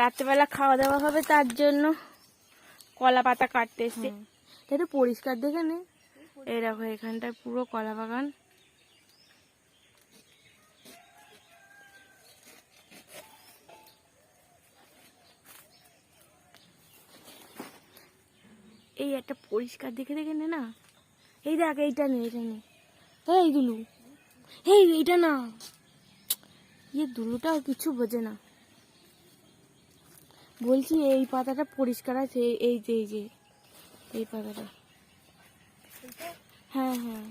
রাত্রেবেলা খাওয়া দাওয়া হবে তার জন্য। কলা পাতা কাটতে এসছে। একটু পরিষ্কার দেখে নে। এই দেখো এখানটায় পুরো কলা বাগান এই একটা পরিষ্কার দেখে দেখে নে না। এই দেখ এইটা নে এটা নে। এই দুলু এই এইটা না। ইয়ে দুলুটাও কিছু বোঝে না। বলছি এই পাতাটা পরিষ্কার আছে, এই- যে, এই যে, এই পাতাটা। হ্যাঁ হ্যাঁ।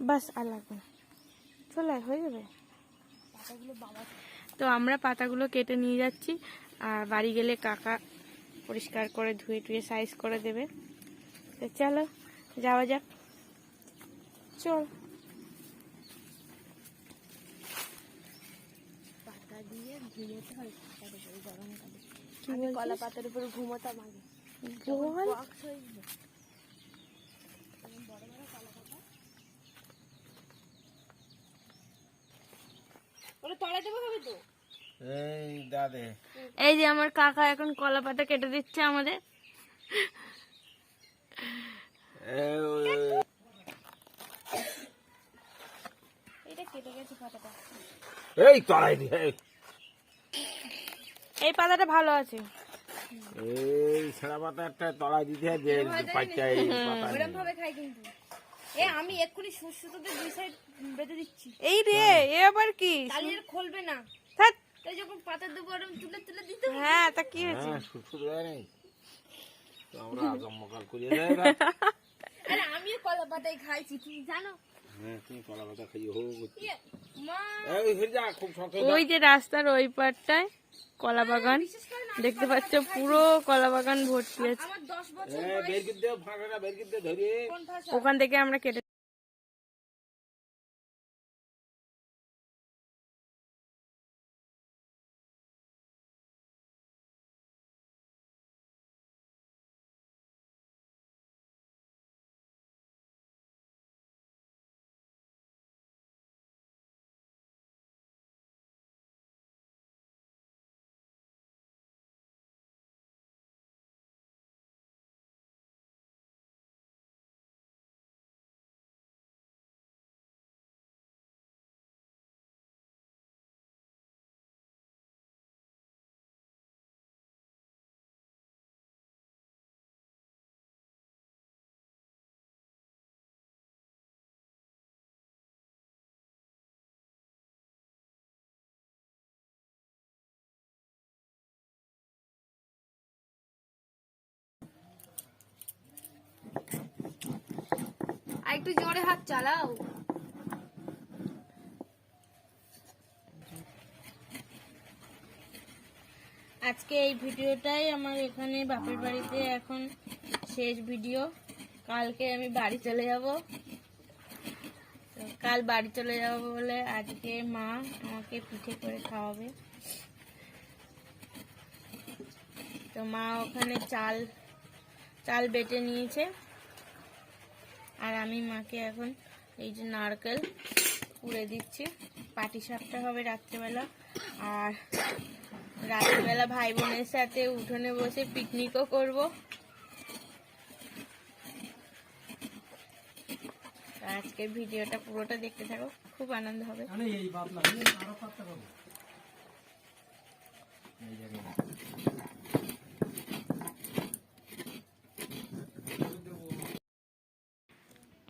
বাস আর লাগবে না। চলে হয়ে যাবে। তো আমরা পাতাগুলো কেটে নিয়ে যাচ্ছি, আর বাড়ি গেলে কাকা পরিষ্কার করে ধুয়ে টুয়ে সাইজ করে দেবে। তো চলো, যাওয়া যাক। চল। পাতা দিয়ে ঘুমোতে হয় পাতার উপরে গরমকালে আমি কলা পাতার উপরে ঘুমোতাম আগে। বল। বক্স গেল ওটা তলা দেবো হবে তো? এই দাদে এই যে আমার কাকা এখন কলা পাতা কেটে দিচ্ছে আমাদের এটা কেটে গেছে পাতাটা এই তলাই দি এই। এই পাতাটা ভালো আছে। এই ছেঁড়া পাতা একটা তলায় দিতে হয় যে পাইটা এই পাতা ওরম ভাবে খাই কিন্তু। এ আমি এক্ষুনি সুস দুই সাইড বেঁধে দিচ্ছি। এই রে এ আবার কি? তাহলে আর খুলবে না। ধ্যাৎ। তাই যখন পাতা দেবো ওরম তুলে তুলে দিতে হ্যাঁ তা কি হয়েছে? হ্যাঁ সুসু দেয় নেই। তো আমরা আজম্মকাল করিয়ে দেয় না আরে আমিও কলা পাতায় খাইছি তুমি জানো? হ্যাঁ ইয়ে, মা! এই হয়ে যা খুব শক্ত ওই যে রাস্তার ওই পারটায় কলা বাগান। বিশেষ করে না দেখতে পাচ্ছ পুরো কলা বাগান ভর্তি আছে। আমার দশ বছর হ্যাঁ ভাষা ওখান থেকে আমরা কেটে একটু জোরে হাত চালাও। আজকে এই ভিডিওটাই আমার এখানে বাপের বাড়িতে এখন শেষ ভিডিও। কালকে আমি বাড়ি চলে যাব। কাল বাড়ি চলে যাব বলে আজকে মা আমাকে পিঠে করে খাওয়াবে। তো মা ওখানে চাল চাল বেটে নিয়েছে। আর আমি মাকে এখন এই যে নারকেল পুড়ে দিচ্ছি। পাটি সাপটা হবে রাত্রেবেলা। আর রাত্রেবেলা ভাই বোনের সাথে উঠোনে বসে পিকনিকও করব। আজকের ভিডিওটা পুরোটা দেখতে থাকো, খুব আনন্দ হবে।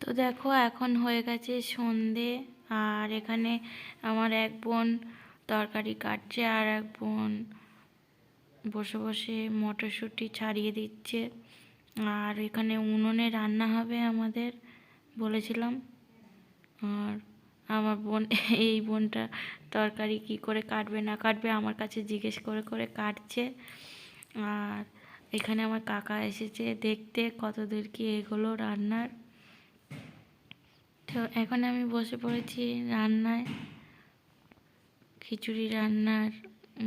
তো দেখো এখন হয়ে গেছে সন্ধে, আর এখানে আমার এক বোন তরকারি কাটছে, আর এক বোন বসে বসে মটরশুঁটি ছাড়িয়ে দিচ্ছে। আর এখানে উনুনে রান্না হবে আমাদের বলেছিলাম। আর আমার বোন, এই বোনটা তরকারি কি করে কাটবে না কাটবে আমার কাছে জিজ্ঞেস করে করে কাটছে। আর এখানে আমার কাকা এসেছে দেখতে কত দূর কি এগোলো রান্নার। তো এখন আমি বসে পড়েছি রান্নায়। খিচুড়ি রান্নার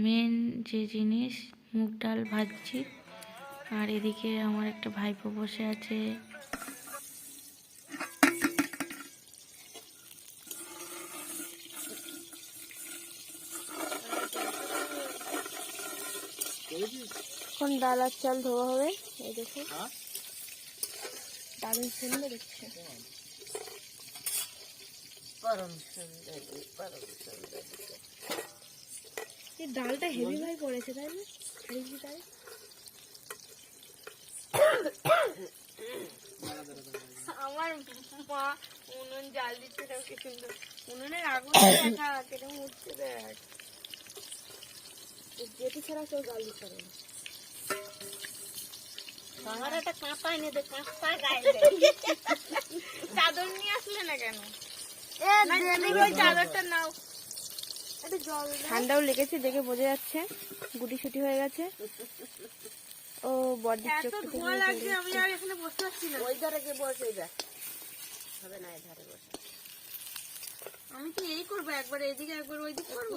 মেন যে জিনিস মুগ ডাল ভাজছি। আর এদিকে আমার একটা ভাইপো বসে আছে। এখন ডাল আর চাল ধোয়া হবে? এই দেখো ডালের সুন্দর দেখছে এই ডালটা হেভি ভাই পড়েছে তাই না? হেভি তাই? আমার মা উনুন জাল দিচ্ছে তাও কি সুন্দর। উনুনের আগুন দেখা উঠছে দেখ। ছাড়া কেউ জাল দিতে পারে না। আমার একটা কাঁপা এনে দে কাঁপা গায়ে চাদর নিয়ে আসলে না কেন? ঠান্ডাও লেগেছে দেখে বোঝা যাচ্ছে। গুটি সুটি হয়ে গেছে। ও লাগছে আমি ওই কে বসে দেখ। হবে না এই ধারে বসে। আমি কি এই করব একবার এদিকে একবার ওইদিকে করব?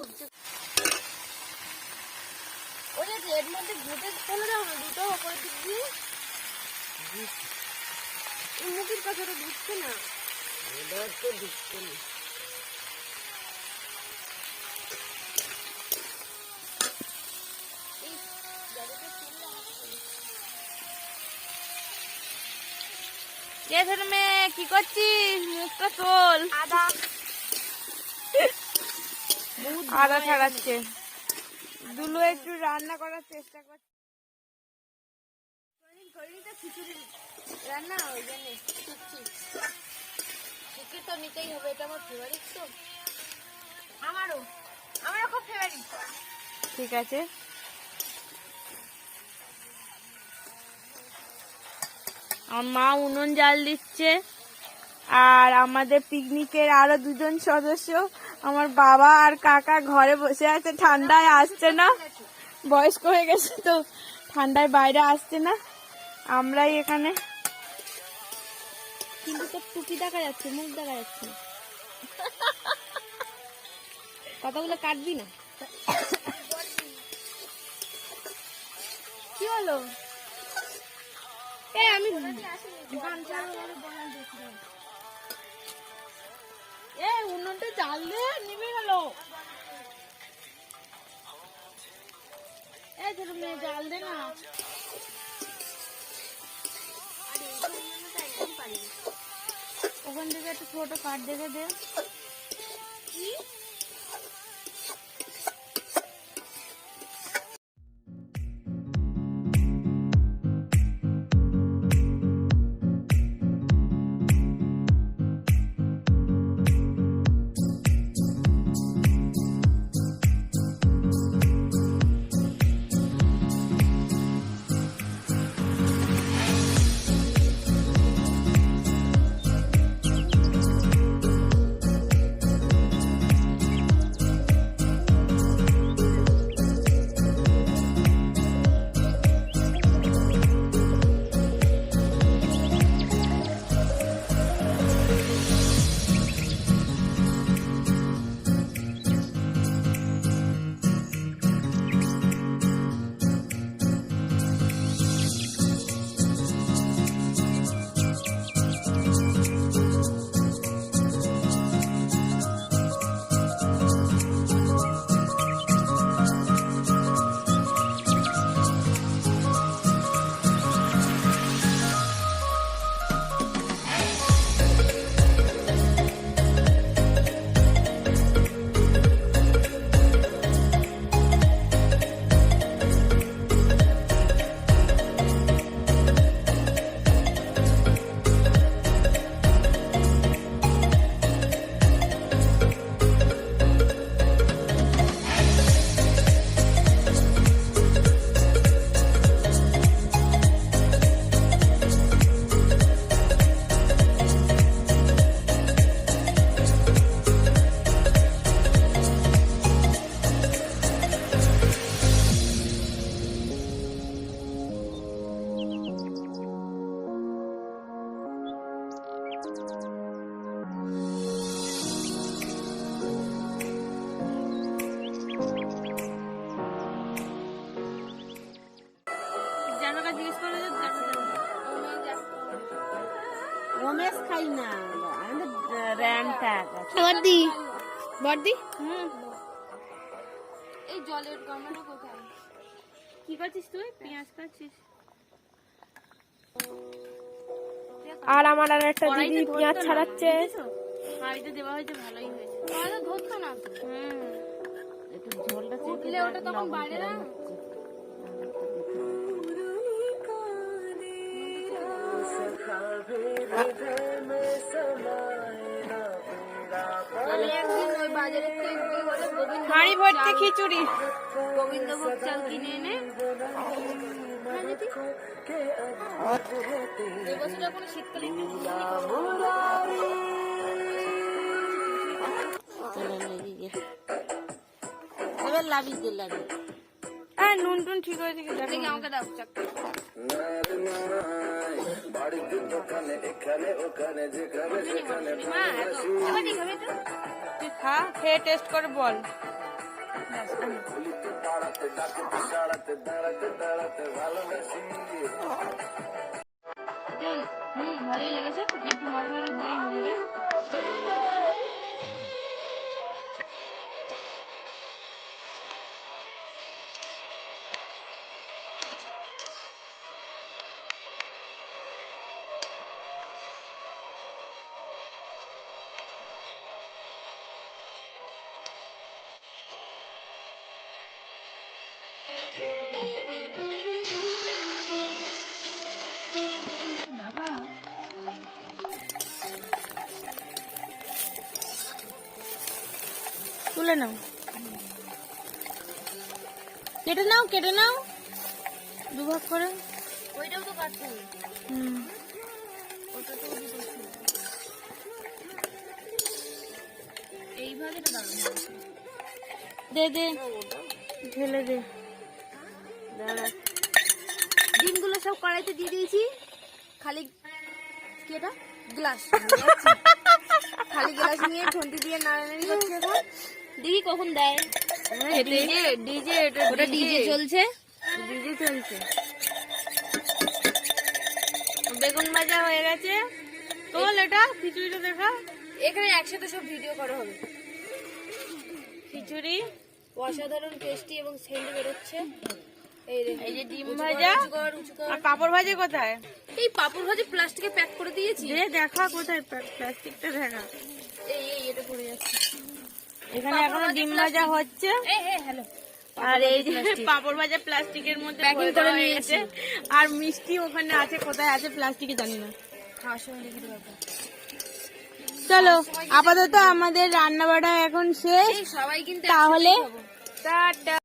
ওই যে এর মধ্যে ঘুটে ফেলে দাও না দুটো ওপরের দিক দিয়ে। এই মুখের কাছে ঢুকছে না। কে ধরে মেয়ে কি করছিস? মুখটা তোল। আদা। আদা ছাড়াচ্ছে। দুলু একটু রান্না করার চেষ্টা করছে। রান্না ওই জন্য। খিচুড়ি তো নিতেই হবে, এটা আমার ফেভারিট তো। আমারও আমারও খুব ফেভারিট ঠিক আছে। মা উনুন জাল দিচ্ছে, আর আমাদের পিকনিকের আরও দুজন সদস্য, আমার বাবা আর কাকা ঘরে বসে আছে, ঠান্ডায় আসছে না, বয়স্ক হয়ে গেছে তো, ঠান্ডায় বাইরে আসছে না। আমরাই এখানে তোর টুকি দেখা যাচ্ছে, মুখ দেখা যাচ্ছে। কথাগুলো কাটবি না। কি হলো? আমি এ, উনুনটা জাল দে নিভে গেল। এ, ছোট জাল দে না। ওখান থেকে একটা ছোট কাঠ দেখে দে। করে খাই না। র্যানটা বর্দি বর্দি। হুম। এই জলের গামলাটা কোথায়? কি করছিস তুই? পেঁয়াজ কাটছিস? আর আমার আর একটা দিদি পেঁয়াজ ছাড়াচ্ছে। হাঁড়িতে দেওয়া হয়েছে ভালোই হয়েছে। তাহলে ধরতো না? হুম। একটু ঝোলটা চেপে ওটা তখন বাইরে না? আমি একদিন ওই বাজারে থেকে কি বলে গোবিন্দ হাঁড়ি ভর্তি খিচুড়ি। গোবিন্দভোগ চাল কিনে এনে এই বছর কোনো শীতকালে এবার লাভি দিলাম হ্যাঁ নুন টুন ঠিক হয়েছে কি দেখো। আমাকে দাও চাকরি তুই খা খেয়ে টেস্ট করে বল। হুম ভালোই লেগেছে একটু তুলে নাও কেটে নাও কেটে নাও দুভাগ করে ওইটাও তো কাটতে হবে হুম এইভাবে তো দে দে ঢেলে দে ডিমগুলো সব কড়াইতে দিয়ে দিয়েছি। খালি কি এটা? গ্লাস খালি গ্লাস নিয়ে ঠন্টি দিয়ে নাড়ানাড়ি করছে এখন। দেখি কখন দেয়? ডিজে ডিজে এটা ওটা ডিজে চলছে। ডিজে চলছে। বেগুন ভাজা হয়ে গেছে। তোল এটা খিচুড়িটা দেখা। এখানে একসাথে সব ভিডিও করা হবে। খিচুড়ি। অসাধারণ টেস্টি এবং সেন্ট বেরোচ্ছে। এই যে ডিম ভাজা। আর পাপড় ভাজি কোথায়? এই পাপড় ভাজি প্লাস্টিকে প্যাক করে দিয়েছি। যে দেখা কোথায় প্লাস্টিকটা দেখা। এই এই এটা পড়ে যাচ্ছে। এখানে এখনও ডিম ভাজা হচ্ছে। এই এই হ্যালো আর এই যে পাপড় ভাজা প্লাস্টিকের মধ্যে করে আর মিষ্টি ওখানে আছে কোথায় আছে প্লাস্টিকে জানি না। চলো আপাতত আমাদের রান্না বাড়া এখন শেষ। সবাই কিন্তু তাহলে টাটা।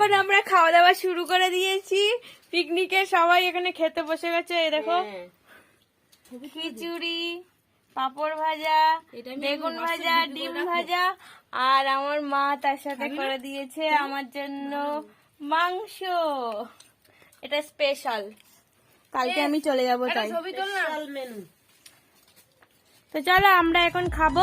এখন আমরা খাওয়া দাওয়া শুরু করে দিয়েছি। পিকনিকে সবাই এখানে খেতে বসে গেছে এই দেখো। হ্যাঁ। খিচুড়ি পাপড় ভাজা বেগুন ভাজা ডিম ভাজা আর আমার মা তার সাথে করে দিয়েছে আমার জন্য মাংস। এটা স্পেশাল কালকে আমি চলে যাব তাই। তো চলো আমরা এখন খাব।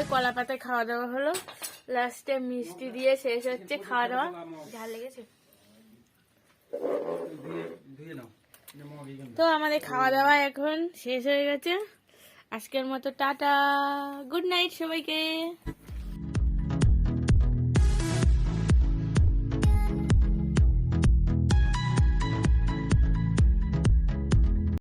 সবাই কলা পাতায় খাওয়া দাওয়া হলো। লাস্টে মিষ্টি দিয়ে শেষ হচ্ছে খাওয়া দাওয়া। ঝাল লেগেছে? তো আমাদের খাওয়া দাওয়া এখন শেষ হয়ে গেছে। আজকের মতো টাটা। গুড নাইট সবাইকে।